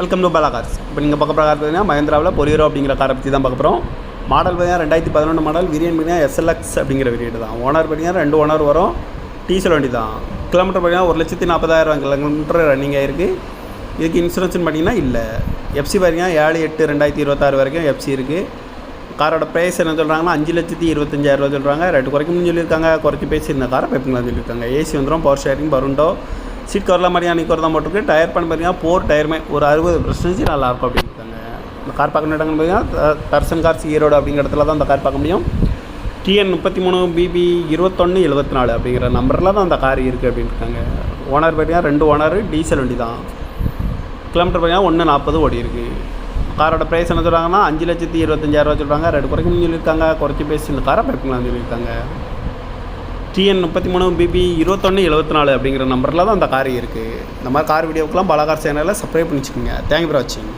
Welcome to Bala cars இப்போ நீங்கள் பார்க்க போகிற கார் பார்த்தீங்கன்னா மஹேந்திராவில் பொரியரோ அப்படிங்கிற காரை பற்றி தான் பார்க்க போகிறோம் மாடல் பார்த்தீங்கன்னா ரெண்டாயிரத்தி பதினொன்று மாடல் விரியன் பார்த்தீங்கன்னா எஸ்எல்எக்ஸ் அப்படிங்கிற வேரியன்ட் தான். ஓனர் பார்த்தீங்கன்னா ரெண்டு ஓனர் வரும். டீசல் வண்டி தான். கிலோமீட்டர் பார்த்தீங்கன்னா ஒரு லட்சத்தி நாற்பதாயிரம் கிலோமீட்டர் ரன்னிங் ஆகிருக்கு இதுக்கு இன்சூரன்ஸ்னு பார்த்தீங்கன்னா இல்லை. எஃப்சி பார்த்தீங்கன்னா ஏழு எட்டு ரெண்டாயிரத்தி இருபத்தாறு வரைக்கும் எஃப்சி இருக்குது காரோட ப்ரைஸ் என்ன சொல்கிறாங்கன்னா அஞ்சு லட்சத்தி இருபத்தஞ்சாயிரரூவா சொல்கிறாங்க ரெண்டு குறைக்கணும்னு சொல்லியிருக்காங்க. குறைச்சி பேசி இந்த காரை பைப்புங்களாம் சொல்லியிருக்காங்க. ஏசி வந்துடும் பவர் ஷேரிங் பருண்டோ சீட் கவர்லாம் மாதிரி அன்றைக்கி தான் போட்டிருக்கு. டயர் பண்ண பார்த்தீங்கன்னா போர் டயருமே ஒரு அறுபது பர்சன்டேஜ் நல்லாயிருக்கும் அப்படின்னு இருக்காங்க இந்த கார் பார்க்கணும் இடங்கன்னு பார்த்தீங்கன்னா தர்சன் கார்ஸ் ஈரோடு அப்படிங்கிற இடத்துல தான் அந்த கார் பார்க்க முடியும். டிஎன் முப்பத்தி மூணு பிபி இருபத்தொன்று எழுபத்தி நாலு அப்படிங்கிற நம்பரில் தான் அந்த கார் இருக்குது அப்படின்ருக்காங்க ஓனர் பார்த்தீங்கன்னா ரெண்டு ஓனர் டீசல் வண்டி தான். கிலோமீட்டர் பார்த்தீங்கன்னா ஒன்று நாற்பது ஓடி இருக்குது காரோட ப்ரைஸ் என்ன சொல்கிறாங்கன்னா அஞ்சு லட்சத்தி இருபத்தஞ்சாயிரரூவா சொல்கிறாங்க ரெண்டு குறைக்கணும்னு சொல்லியிருக்காங்க. குறைச்சி பேசி இந்த காரை பைப்புங்களாம் சொல்லியிருக்காங்க. டிஎன் முப்பத்தி மூணு பிபி இருபத்தொன்று எழுபத்தி நாலு அப்படிங்கிற நம்பரில் தான் அந்த கார் இருக்குது இந்த மாதிரி கார் வீடியோக்கெலாம் பலகார் சேனலில் சப்ஸ்கிரைப் பண்ணி வச்சுக்கோங்க தேங்க்யூ ஃபார் வாட்சிங்